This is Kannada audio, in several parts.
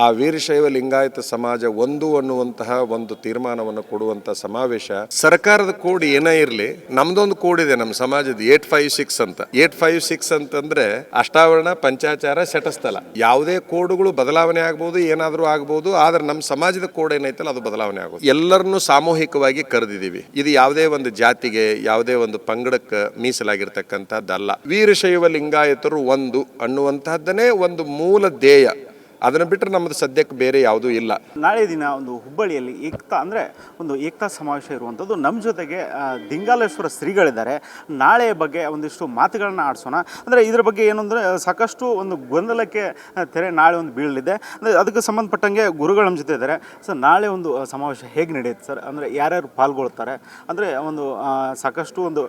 ಆ ವೀರಶೈವ ಲಿಂಗಾಯತ ಸಮಾಜ ಒಂದು ಅನ್ನುವಂತಹ ಒಂದು ತೀರ್ಮಾನವನ್ನು ಕೊಡುವಂತ ಸಮಾವೇಶ ಸರ್ಕಾರದ ಕೋಡ್ ಏನೇ ಇರಲಿ, ನಮ್ದೊಂದು ಕೋಡ್ ಇದೆ ನಮ್ಮ ಸಮಾಜದ ಏಟ್ ಫೈವ್ ಸಿಕ್ಸ್ ಅಂತ. ಏಟ್ ಫೈವ್ ಸಿಕ್ಸ್ ಅಂತಂದ್ರೆ ಅಷ್ಟಾವರಣ, ಪಂಚಾಚಾರ ಶಟಸ್ಥಲ ಯಾವುದೇ ಕೋಡ್ಗಳು ಬದಲಾವಣೆ ಆಗ್ಬೋದು, ಏನಾದರೂ ಆಗ್ಬೋದು, ಆದ್ರೆ ನಮ್ಮ ಸಮಾಜದ ಕೋಡ್ ಏನೈತಲ್ಲ ಅದು ಬದಲಾವಣೆ ಆಗೋದು. ಎಲ್ಲರನ್ನು ಸಾಮೂಹಿಕವಾಗಿ ಕರೆದಿದ್ದೀವಿ. ಇದು ಯಾವುದೇ ಒಂದು ಜಾತಿಗೆ, ಯಾವುದೇ ಒಂದು ಪಂಗಡಕ್ಕೆ ಮೀಸಲಾಗಿರ್ತಕ್ಕಂಥದ್ದಲ್ಲ. ವೀರಶೈವ ಲಿಂಗಾಯತರು ಒಂದು ಅನ್ನುವಂತಹದ್ದನ್ನೇ ಒಂದು ಮೂಲ ಧ್ಯೇಯ. ಅದನ್ನು ಬಿಟ್ಟರೆ ನಮ್ಮದು ಸದ್ಯಕ್ಕೆ ಬೇರೆ ಯಾವುದೂ ಇಲ್ಲ. ನಾಳೆ ದಿನ ಒಂದು ಹುಬ್ಬಳ್ಳಿಯಲ್ಲಿ ಏಕ್ತಾ ಅಂದರೆ ಒಂದು ಏಕ್ತಾ ಸಮಾವೇಶ ಇರುವಂಥದ್ದು. ನಮ್ಮ ಜೊತೆಗೆ ದಿಂಗಾಲೇಶ್ವರ ಶ್ರೀಗಳಿದ್ದಾರೆ. ನಾಳೆ ಬಗ್ಗೆ ಒಂದಿಷ್ಟು ಮಾತುಗಳನ್ನು ಆಡಿಸೋಣ. ಅಂದರೆ ಇದರ ಬಗ್ಗೆ ಏನು ಅಂದರೆ, ಸಾಕಷ್ಟು ಒಂದು ಗೊಂದಲಕ್ಕೆ ತೆರೆ ನಾಳೆ ಒಂದು ಬೀಳಲಿದೆ. ಅಂದರೆ ಅದಕ್ಕೆ ಸಂಬಂಧಪಟ್ಟಂಗೆ ಗುರುಗಳು ನಮ್ಮ ಜೊತೆ ಇದ್ದಾರೆ. ಸರ್ ನಾಳೆ ಒಂದು ಸಮಾವೇಶ ಹೇಗೆ ನಡೆಯುತ್ತೆ ಸರ್? ಅಂದರೆ ಯಾರ್ಯಾರು ಪಾಲ್ಗೊಳ್ತಾರೆ? ಅಂದರೆ ಒಂದು ಸಾಕಷ್ಟು ಒಂದು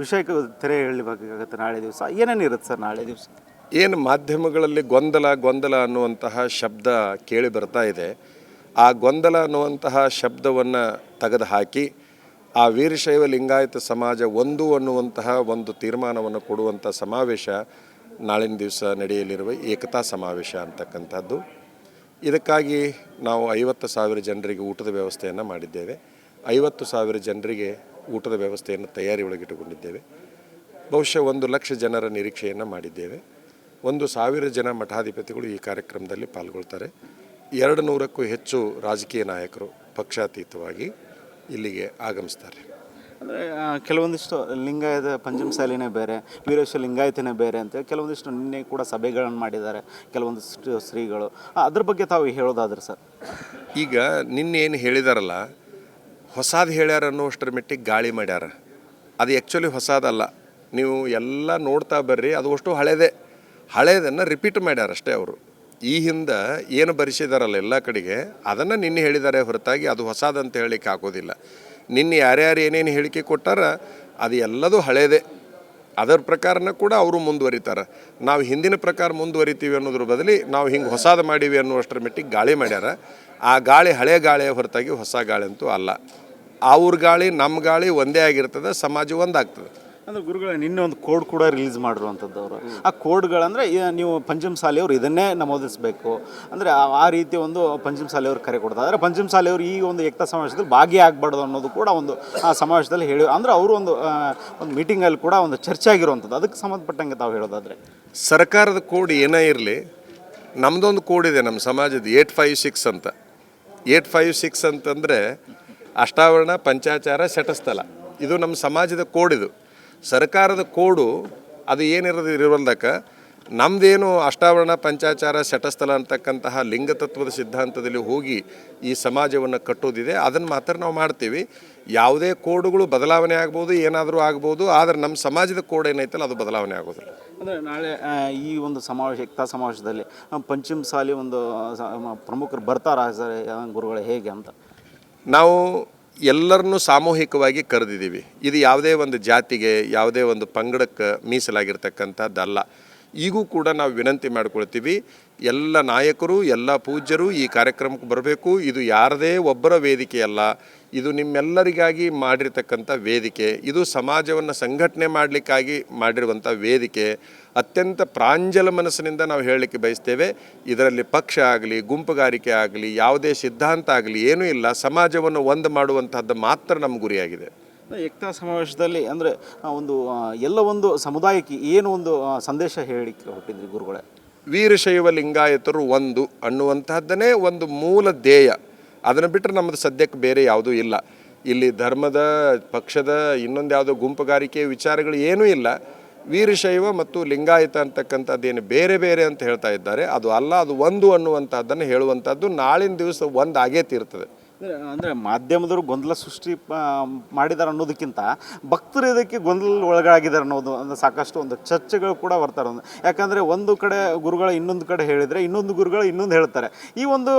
ವಿಷಯಕ್ಕೆ ತೆರೆ ಹೇಳಬೇಕಾಗುತ್ತೆ ನಾಳೆ ದಿವಸ. ಏನೇನಿರುತ್ತೆ ಸರ್ ನಾಳೆ ದಿವಸ? ಏನು ಮಾಧ್ಯಮಗಳಲ್ಲಿ ಗೊಂದಲ ಗೊಂದಲ ಅನ್ನುವಂತಹ ಶಬ್ದ ಕೇಳಿ ಬರ್ತಾ ಇದೆ. ಆ ಗೊಂದಲ ಅನ್ನುವಂತಹ ಶಬ್ದವನ್ನು ತೆಗೆದುಹಾಕಿ, ಆ ವೀರಶೈವ ಲಿಂಗಾಯತ ಸಮಾಜ ಒಂದು ಅನ್ನುವಂತಹ ಒಂದು ತೀರ್ಮಾನವನ್ನು ಕೊಡುವಂಥ ಸಮಾವೇಶ ನಾಳಿನ ದಿವಸ ನಡೆಯಲಿರುವ ಏಕತಾ ಸಮಾವೇಶ ಅಂತಕ್ಕಂಥದ್ದು. ಇದಕ್ಕಾಗಿ ನಾವು ಐವತ್ತು ಸಾವಿರ ಜನರಿಗೆ ಊಟದ ವ್ಯವಸ್ಥೆಯನ್ನು ಮಾಡಿದ್ದೇವೆ. ಐವತ್ತು ಸಾವಿರ ಜನರಿಗೆ ಊಟದ ವ್ಯವಸ್ಥೆಯನ್ನು ತಯಾರಿ ಒಳಗಿಟ್ಟುಕೊಂಡಿದ್ದೇವೆ. ಬಹುಶಃ ಒಂದು ಲಕ್ಷ ಜನರ ನಿರೀಕ್ಷೆಯನ್ನು ಮಾಡಿದ್ದೇವೆ. ಒಂದು ಸಾವಿರ ಜನ ಮಠಾಧಿಪತಿಗಳು ಈ ಕಾರ್ಯಕ್ರಮದಲ್ಲಿ ಪಾಲ್ಗೊಳ್ತಾರೆ. ಎರಡು ನೂರಕ್ಕೂ ಹೆಚ್ಚು ರಾಜಕೀಯ ನಾಯಕರು ಪಕ್ಷಾತೀತವಾಗಿ ಇಲ್ಲಿಗೆ ಆಗಮಿಸ್ತಾರೆ. ಅಂದರೆ ಕೆಲವೊಂದಿಷ್ಟು ಲಿಂಗಾಯತ ಪಂಚಮಸಾಲಿನೇ ಬೇರೆ ವೀರೇಶ ಲಿಂಗಾಯತನೇ ಬೇರೆ ಅಂತ ಕೆಲವೊಂದಿಷ್ಟು ನಿನ್ನೆ ಕೂಡ ಸಭೆಗಳನ್ನು ಮಾಡಿದ್ದಾರೆ ಕೆಲವೊಂದಿಷ್ಟು ಶ್ರೀಗಳು ಅದ್ರ ಬಗ್ಗೆ ತಾವು ಹೇಳೋದಾದ್ರೆ ಸರ್? ಈಗ ನಿನ್ನೇನು ಹೇಳಿದಾರಲ್ಲ ಹೊಸಾದು ಹೇಳ್ಯಾರ ಅನ್ನುವಷ್ಟರ ಮಟ್ಟಿಗೆ ಗಾಳಿ ಮಾಡ್ಯಾರ. ಅದು ಆ್ಯಕ್ಚುಲಿ ಹೊಸದಲ್ಲ. ನೀವು ಎಲ್ಲ ನೋಡ್ತಾ ಬರ್ರಿ ಅದು ಅಷ್ಟು ಹಳೇದೇ. ಹಳೇದನ್ನು ರಿಪೀಟ್ ಮಾಡ್ಯಾರ ಅಷ್ಟೇ ಅವರು. ಈ ಹಿಂದೆ ಏನು ಬರೆಸಿದಾರಲ್ಲ ಎಲ್ಲ ಕಡೆಗೆ, ಅದನ್ನು ನಿನ್ನೆ ಹೇಳಿದ್ದಾರೆ ಹೊರತಾಗಿ ಅದು ಹೊಸದಂತ ಹೇಳಲಿಕ್ಕೆ ಆಗೋದಿಲ್ಲ. ನಿನ್ನೆ ಯಾರ್ಯಾರು ಏನೇನು ಹೇಳಿಕೆ ಕೊಟ್ಟಾರ, ಅದು ಎಲ್ಲದೂ ಹಳೇದೇ. ಅದರ ಪ್ರಕಾರನ ಕೂಡ ಅವರು ಮುಂದುವರಿತಾರೆ. ನಾವು ಹಿಂದಿನ ಪ್ರಕಾರ ಮುಂದುವರಿತೀವಿ ಅನ್ನೋದ್ರ ಬದಲಿ ನಾವು ಹಿಂಗೆ ಹೊಸದು ಮಾಡೀವಿ ಅನ್ನುವಷ್ಟರ ಮಟ್ಟಿಗೆ ಗಾಳಿ ಮಾಡ್ಯಾರ. ಆ ಗಾಳಿ ಹಳೆ ಗಾಳಿಯ ಹೊರತಾಗಿ ಹೊಸ ಗಾಳಿ ಅಂತೂ ಅಲ್ಲ. ಅವ್ರ ಗಾಳಿ ನಮ್ಮ ಗಾಳಿ ಒಂದೇ ಆಗಿರ್ತದೆ, ಸಮಾಜ ಒಂದಾಗ್ತದೆ. ಅಂದರೆ ಗುರುಗಳ, ನಿನ್ನೆ ಒಂದು ಕೋಡ್ ಕೂಡ ರಿಲೀಸ್ ಮಾಡಿರುವಂಥದ್ದು ಅವರು ಆ ಕೋಡ್ಗಳಂದ್ರೆ ನೀವು ಪಂಚಮ ಸಾಲೆಯವರು ಇದನ್ನೇ ನಮೂದಿಸಬೇಕು. ಅಂದರೆ ಆ- ರೀತಿ ಒಂದು ಪಂಚಮಸಾಲಿಯವರು ಕರೆ ಕೊಡ್ತಾರೆ. ಆದರೆ ಪಂಚಮಸಾಲಿಯವರು ಈ ಒಂದು ಏಕತಾ ಸಮಾವೇಶದಲ್ಲಿ ಭಾಗಿಯಾಗಬಾರ್ದು ಅನ್ನೋದು ಕೂಡ ಒಂದು, ಆ ಸಮಾವೇಶದಲ್ಲಿ ಹೇಳಿ, ಅಂದರೆ ಅವರು ಒಂದು ಒಂದು ಮೀಟಿಂಗಲ್ಲಿ ಕೂಡ ಒಂದು ಚರ್ಚೆ ಆಗಿರುವಂಥದ್ದು. ಅದಕ್ಕೆ ಸಂಬಂಧಪಟ್ಟಂಗೆ ತಾವು ಹೇಳೋದಾದರೆ. ಸರ್ಕಾರದ ಕೋಡ್ ಏನೇ ಇರಲಿ ನಮ್ಮದೊಂದು ಕೋಡ್ ಇದೆ ನಮ್ಮ ಸಮಾಜದ ಏಟ್ ಫೈವ್ ಸಿಕ್ಸ್ ಅಂತ. ಏಟ್ ಫೈವ್ ಸಿಕ್ಸ್ ಅಂತಂದರೆ ಅಷ್ಟಾವರಣ, ಪಂಚಾಚಾರ ಶಟಸ್ಥಲ ಇದು ನಮ್ಮ ಸಮಾಜದ ಕೋಡ್ ಇದು. ಸರ್ಕಾರದ ಕೋಡು ಅದು ಏನಿರೋದು ಇರುವಲ್ದಕ್ಕ ನಮ್ಮದೇನು ಅಷ್ಟಾವರಣ ಪಂಚಾಚಾರ ಶಟಸ್ಥಲ ಅಂತಕ್ಕಂತಹ ಲಿಂಗತತ್ವದ ಸಿದ್ಧಾಂತದಲ್ಲಿ ಹೋಗಿ ಈ ಸಮಾಜವನ್ನು ಕಟ್ಟೋದಿದೆ ಅದನ್ನು ಮಾತ್ರ ನಾವು ಮಾಡ್ತೀವಿ. ಯಾವುದೇ ಕೋಡುಗಳು ಬದಲಾವಣೆ ಆಗ್ಬೋದು ಏನಾದರೂ ಆಗ್ಬೋದು ಆದರೆ ನಮ್ಮ ಸಮಾಜದ ಕೋಡ್ ಏನೈತಲ್ಲ ಅದು ಬದಲಾವಣೆ ಆಗೋದಿಲ್ಲ. ಅಂದರೆ ನಾಳೆ ಈ ಒಂದು ಸಮಾವೇಶ ಏಕತಾ ಸಮಾವೇಶದಲ್ಲಿ ಪಂಚಮ ಸಾಲಿ ಒಂದು ಪ್ರಮುಖರು ಬರ್ತಾರ ಗುರುಗಳೇ ಹೇಗೆ ಅಂತ? ನಾವು ಎಲ್ಲರನ್ನೂ ಸಾಮೂಹಿಕವಾಗಿ ಕರೆದಿದ್ದೀವಿ. ಇದು ಯಾವುದೇ ಒಂದು ಜಾತಿಗೆ ಯಾವುದೇ ಒಂದು ಪಂಗಡಕ್ಕೆ ಮೀಸಲಾಗಿರ್ತಕ್ಕಂಥದ್ದಲ್ಲ. ಈಗೂ ಕೂಡ ನಾವು ವಿನಂತಿ ಮಾಡಿಕೊಳ್ತೀವಿ. ಎಲ್ಲ ನಾಯಕರು, ಎಲ್ಲ ಪೂಜ್ಯರು ಈ ಕಾರ್ಯಕ್ರಮಕ್ಕೆ ಬರಬೇಕು. ಇದು ಯಾರದೇ ಒಬ್ಬರ ವೇದಿಕೆ ಅಲ್ಲ. ಇದು ನಿಮ್ಮೆಲ್ಲರಿಗಾಗಿ ಮಾಡಿರ್ತಕ್ಕಂಥ ವೇದಿಕೆ. ಇದು ಸಮಾಜವನ್ನು ಸಂಘಟನೆ ಮಾಡಲಿಕ್ಕಾಗಿ ಮಾಡಿರುವಂಥ ವೇದಿಕೆ. ಅತ್ಯಂತ ಪ್ರಾಂಜಲ ಮನಸ್ಸಿನಿಂದ ನಾವು ಹೇಳಲಿಕ್ಕೆ ಬಯಸ್ತೇವೆ. ಇದರಲ್ಲಿ ಪಕ್ಷ ಆಗಲಿ, ಗುಂಪುಗಾರಿಕೆ ಆಗಲಿ, ಯಾವುದೇ ಸಿದ್ಧಾಂತ ಆಗಲಿ ಏನೂ ಇಲ್ಲ. ಸಮಾಜವನ್ನು ಒಂದು ಮಾಡುವಂತಹದ್ದು ಮಾತ್ರ ನಮ್ಮ ಗುರಿಯಾಗಿದೆ. ಏಕತಾ ಸಮಾವೇಶದಲ್ಲಿ ಅಂದರೆ ಒಂದು ಎಲ್ಲ ಒಂದು ಸಮುದಾಯಕ್ಕೆ ಏನು ಒಂದು ಸಂದೇಶ ಹೇಳಿಕ್ಕೆ ಹೊಟ್ಟಿದ್ರಿ ಗುರುಗಳೇ? ವೀರಶೈವ ಲಿಂಗಾಯತರು ಒಂದು ಅನ್ನುವಂತಹದ್ದನ್ನೇ ಒಂದು ಮೂಲ ಧ್ಯೇಯ. ಅದನ್ನು ಬಿಟ್ಟರೆ ನಮ್ಮದು ಸದ್ಯಕ್ಕೆ ಬೇರೆ ಯಾವುದೂ ಇಲ್ಲ. ಇಲ್ಲಿ ಧರ್ಮದ, ಪಕ್ಷದ, ಇನ್ನೊಂದು ಯಾವುದೋ ಗುಂಪುಗಾರಿಕೆ ವಿಚಾರಗಳು ಏನೂ ಇಲ್ಲ. ವೀರಶೈವ ಮತ್ತು ಲಿಂಗಾಯತ ಅಂತಕ್ಕಂಥದ್ದೇನು ಬೇರೆ ಬೇರೆ ಅಂತ ಹೇಳ್ತಾ ಇದ್ದಾರೆ. ಅದು ಅಲ್ಲ, ಅದು ಒಂದು ಅನ್ನುವಂಥದ್ದನ್ನು ಹೇಳುವಂಥದ್ದು ನಾಳಿನ ದಿವಸ ಒಂದು ಆಗೇ ತೀರ್ತದೆ. ಅಂದರೆ ಮಾಧ್ಯಮದವರು ಗೊಂದಲ ಸೃಷ್ಟಿ ಮಾಡಿದ್ದಾರೆ ಅನ್ನೋದಕ್ಕಿಂತ ಭಕ್ತರು ಇದಕ್ಕೆ ಗೊಂದಲ ಒಳಗಾಗಿದ್ದಾರೆ ಅನ್ನೋದು ಅಂದರೆ ಸಾಕಷ್ಟು ಒಂದು ಚರ್ಚೆಗಳು ಕೂಡ ಬರ್ತಾರೆ ಒಂದು ಯಾಕಂದರೆ ಒಂದು ಕಡೆ ಗುರುಗಳು ಇನ್ನೊಂದು ಕಡೆ ಹೇಳಿದರೆ ಇನ್ನೊಂದು ಗುರುಗಳು ಇನ್ನೊಂದು ಹೇಳ್ತಾರೆ. ಈ ಒಂದು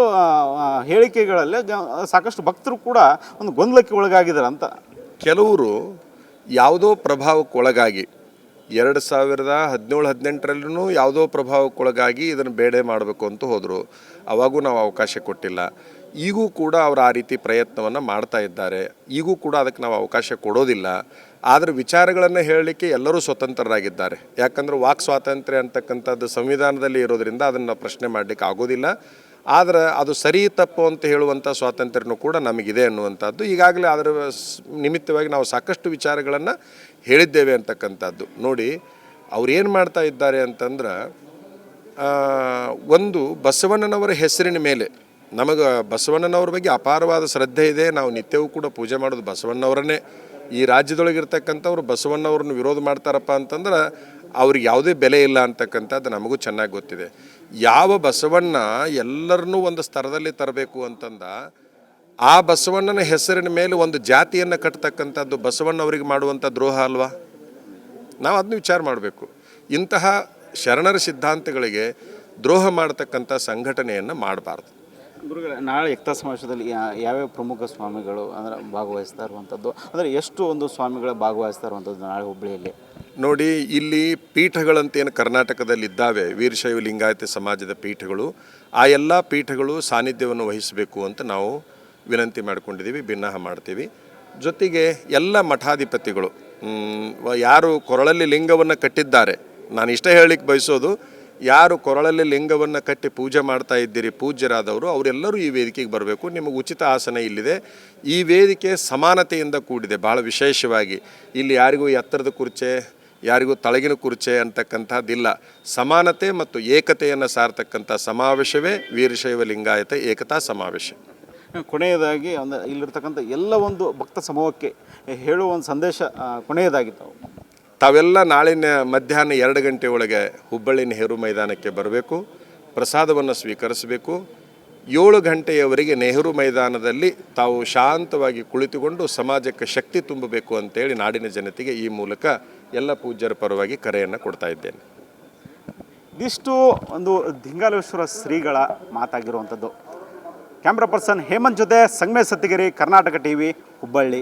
ಹೇಳಿಕೆಗಳಲ್ಲಿ ಸಾಕಷ್ಟು ಭಕ್ತರು ಕೂಡ ಒಂದು ಗೊಂದಲಕ್ಕೆ ಒಳಗಾಗಿದ್ದಾರೆ ಅಂತ. ಕೆಲವರು ಯಾವುದೋ ಪ್ರಭಾವಕ್ಕೊಳಗಾಗಿ ಎರಡು ಸಾವಿರದ ಹದಿನೇಳು ಹದಿನೆಂಟರಲ್ಲೂ ಯಾವುದೋ ಪ್ರಭಾವಕ್ಕೊಳಗಾಗಿ ಇದನ್ನು ಬೇಡ ಮಾಡಬೇಕು ಅಂತ ಹೋದರು. ಅವಾಗೂ ನಾವು ಅವಕಾಶ ಕೊಟ್ಟಿಲ್ಲ. ಈಗೂ ಕೂಡ ಅವರು ಆ ರೀತಿ ಪ್ರಯತ್ನವನ್ನು ಮಾಡ್ತಾ ಇದ್ದಾರೆ. ಈಗೂ ಕೂಡ ಅದಕ್ಕೆ ನಾವು ಅವಕಾಶ ಕೊಡೋದಿಲ್ಲ. ಆದರೆ ವಿಚಾರಗಳನ್ನು ಹೇಳಲಿಕ್ಕೆ ಎಲ್ಲರೂ ಸ್ವತಂತ್ರರಾಗಿದ್ದಾರೆ. ಯಾಕಂದ್ರೆ ವಾಕ್ ಸ್ವಾತಂತ್ರ್ಯ ಅಂತಕ್ಕಂಥದ್ದು ಸಂವಿಧಾನದಲ್ಲಿ ಇರೋದ್ರಿಂದ ಅದನ್ನು ಪ್ರಶ್ನೆ ಮಾಡಲಿಕ್ಕೆ ಆಗೋದಿಲ್ಲ. ಆದರೆ ಅದು ಸರಿ ತಪ್ಪು ಅಂತ ಹೇಳುವಂಥ ಸ್ವಾತಂತ್ರ್ಯನೂ ಕೂಡ ನಮಗಿದೆ ಅನ್ನುವಂಥದ್ದು. ಈಗಾಗಲೇ ಅದರ ನಿಮಿತ್ತವಾಗಿ ನಾವು ಸಾಕಷ್ಟು ವಿಚಾರಗಳನ್ನು ಹೇಳಿದ್ದೇವೆ ಅಂತಕ್ಕಂಥದ್ದು. ನೋಡಿ ಅವ್ರೇನು ಮಾಡ್ತಾ ಇದ್ದಾರೆ ಅಂತಂದ್ರೆ ಒಂದು ಬಸವಣ್ಣನವರ ಹೆಸರಿನ ಮೇಲೆ ನಮಗೆ ಬಸವಣ್ಣನವ್ರ ಬಗ್ಗೆ ಅಪಾರವಾದ ಶ್ರದ್ಧೆ ಇದೆ. ನಾವು ನಿತ್ಯವೂ ಕೂಡ ಪೂಜೆ ಮಾಡೋದು ಬಸವಣ್ಣವರನ್ನೇ. ಈ ರಾಜ್ಯದೊಳಗಿರ್ತಕ್ಕಂಥವ್ರು ಬಸವಣ್ಣವ್ರನ್ನ ವಿರೋಧ ಮಾಡ್ತಾರಪ್ಪ ಅಂತಂದ್ರೆ ಅವ್ರಿಗೆ ಯಾವುದೇ ಬೆಲೆ ಇಲ್ಲ ಅಂತಕ್ಕಂಥದ್ದು ನಮಗೂ ಚೆನ್ನಾಗಿ ಗೊತ್ತಿದೆ. ಯಾವ ಬಸವಣ್ಣ ಎಲ್ಲರನ್ನೂ ಒಂದು ಸ್ತರದಲ್ಲಿ ತರಬೇಕು ಅಂತಂದ, ಆ ಬಸವಣ್ಣನ ಹೆಸರಿನ ಮೇಲೆ ಒಂದು ಜಾತಿಯನ್ನು ಕಟ್ತಕ್ಕಂಥದ್ದು ಬಸವಣ್ಣವರಿಗೆ ಮಾಡುವಂಥ ದ್ರೋಹ ಅಲ್ವಾ? ನಾವು ಅದನ್ನ ವಿಚಾರ ಮಾಡಬೇಕು. ಇಂತಹ ಶರಣರ ಸಿದ್ಧಾಂತಗಳಿಗೆ ದ್ರೋಹ ಮಾಡತಕ್ಕಂಥ ಸಂಘಟನೆಯನ್ನು ಮಾಡಬಾರ್ದು. ಗುರುಗಳೇ, ನಾಳೆ ಏಕ್ತಾ ಸಮಾವೇಶದಲ್ಲಿ ಯಾ- ಯಾವ್ಯಾವ ಪ್ರಮುಖ ಸ್ವಾಮಿಗಳು ಅಂದರೆ ಭಾಗವಹಿಸ್ತಾ ಇರುವಂಥದ್ದು, ಅಂದರೆ ಎಷ್ಟು ಒಂದು ಸ್ವಾಮಿಗಳು ಭಾಗವಹಿಸ್ತಾ ಇರುವಂಥದ್ದು ನಾಳೆ ಹುಬ್ಬಳ್ಳಿಯಲ್ಲಿ ನೋಡಿ, ಇಲ್ಲಿ ಪೀಠಗಳಂತೇನು ಕರ್ನಾಟಕದಲ್ಲಿ ಇದ್ದಾವೆ, ವೀರಶೈವ ಲಿಂಗಾಯತ ಸಮಾಜದ ಪೀಠಗಳು, ಆ ಎಲ್ಲ ಪೀಠಗಳು ಸಾನ್ನಿಧ್ಯವನ್ನು ವಹಿಸಬೇಕು ಅಂತ ನಾವು ವಿನಂತಿ ಮಾಡಿಕೊಂಡಿದ್ದೀವಿ ಭಿನ್ನಾಹ ಮಾಡ್ತೀವಿ. ಜೊತೆಗೆ ಎಲ್ಲ ಮಠಾಧಿಪತಿಗಳು ಯಾರು ಕೊರಳಲ್ಲಿ ಲಿಂಗವನ್ನು ಕಟ್ಟಿದ್ದಾರೆ ನಾನು ಇಷ್ಟೇ ಹೇಳಲಿಕ್ಕೆ ಬಯಸೋದು ಯಾರು ಕೊರಳಲ್ಲಿ ಲಿಂಗವನ್ನು ಕಟ್ಟಿ ಪೂಜೆ ಮಾಡ್ತಾ ಇದ್ದೀರಿ, ಪೂಜ್ಯರಾದವರು, ಅವರೆಲ್ಲರೂ ಈ ವೇದಿಕೆಗೆ ಬರಬೇಕು. ನಿಮಗೆ ಉಚಿತ ಆಸನ ಇಲ್ಲಿದೆ. ಈ ವೇದಿಕೆ ಸಮಾನತೆಯಿಂದ ಕೂಡಿದೆ ಭಾಳ ವಿಶೇಷವಾಗಿ. ಇಲ್ಲಿ ಯಾರಿಗೂ ಎತ್ತರದ ಕುರ್ಚೆ, ಯಾರಿಗೂ ತಳಗಿನ ಕುರ್ಚೆ ಅಂತಕ್ಕಂಥದ್ದಿಲ್ಲ. ಸಮಾನತೆ ಮತ್ತು ಏಕತೆಯನ್ನು ಸಾರ್ತಕ್ಕಂಥ ಸಮಾವೇಶವೇ ವೀರಶೈವ ಲಿಂಗಾಯತ ಏಕತಾ ಸಮಾವೇಶ. ಕೊನೆಯದಾಗಿ ಅಂದರೆ ಇಲ್ಲಿರ್ತಕ್ಕಂಥ ಎಲ್ಲ ಒಂದು ಭಕ್ತ ಸಮೂಹಕ್ಕೆ ಹೇಳುವ ಒಂದು ಸಂದೇಶ ಕೊನೆಯದಾಗಿತ್ತು. ತಾವೆಲ್ಲ ನಾಳಿನ ಮಧ್ಯಾಹ್ನ ಎರಡು ಗಂಟೆ ಒಳಗೆ ಹುಬ್ಬಳ್ಳಿ ನೆಹರು ಮೈದಾನಕ್ಕೆ ಬರಬೇಕು, ಪ್ರಸಾದವನ್ನು ಸ್ವೀಕರಿಸಬೇಕು. ಏಳು ಗಂಟೆಯವರೆಗೆ ನೆಹರು ಮೈದಾನದಲ್ಲಿ ತಾವು ಶಾಂತವಾಗಿ ಕುಳಿತುಕೊಂಡು ಸಮಾಜಕ್ಕೆ ಶಕ್ತಿ ತುಂಬಬೇಕು ಅಂತೇಳಿ ನಾಡಿನ ಜನತೆಗೆ ಈ ಮೂಲಕ ಎಲ್ಲ ಪೂಜ್ಯರ ಪರವಾಗಿ ಕರೆಯನ್ನು ಕೊಡ್ತಾ ಇದ್ದೇನೆ. ಇದಿಷ್ಟು ಒಂದು ದಿಂಗಾಲೇಶ್ವರ ಶ್ರೀಗಳ ಮಾತಾಗಿರುವಂಥದ್ದು. ಕ್ಯಾಮ್ರಾ ಪರ್ಸನ್ ಹೇಮಂತ್ ಜೊತೆ ಸಂಗಮೇ ಸತ್ತಿಗಿರಿ, ಕರ್ನಾಟಕ ಟಿವಿ, ಹುಬ್ಬಳ್ಳಿ.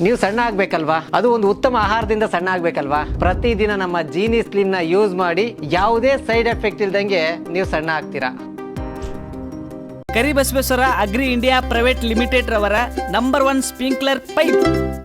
ನೀವು ಸಣ್ಣ ಆಗ್ಬೇಕಲ್ವಾ? ಅದು ಒಂದು ಉತ್ತಮ ಆಹಾರದಿಂದ ಸಣ್ಣ ಆಗ್ಬೇಕಲ್ವಾ? ಪ್ರತಿದಿನ ನಮ್ಮ ಜೀನಿ ಸ್ಲಿಮ್ನ ಯೂಸ್ ಮಾಡಿ ಯಾವುದೇ ಸೈಡ್ ಎಫೆಕ್ಟ್ ಇಲ್ದಂಗೆ ನೀವು ಸಣ್ಣ ಆಗ್ತೀರಾ? Karibasaveshwara agri India private limited ರವರ ನಂಬರ್ ಒನ್ ಸ್ಪ್ರಿಂಕ್ಲರ್ ಪೈಪ್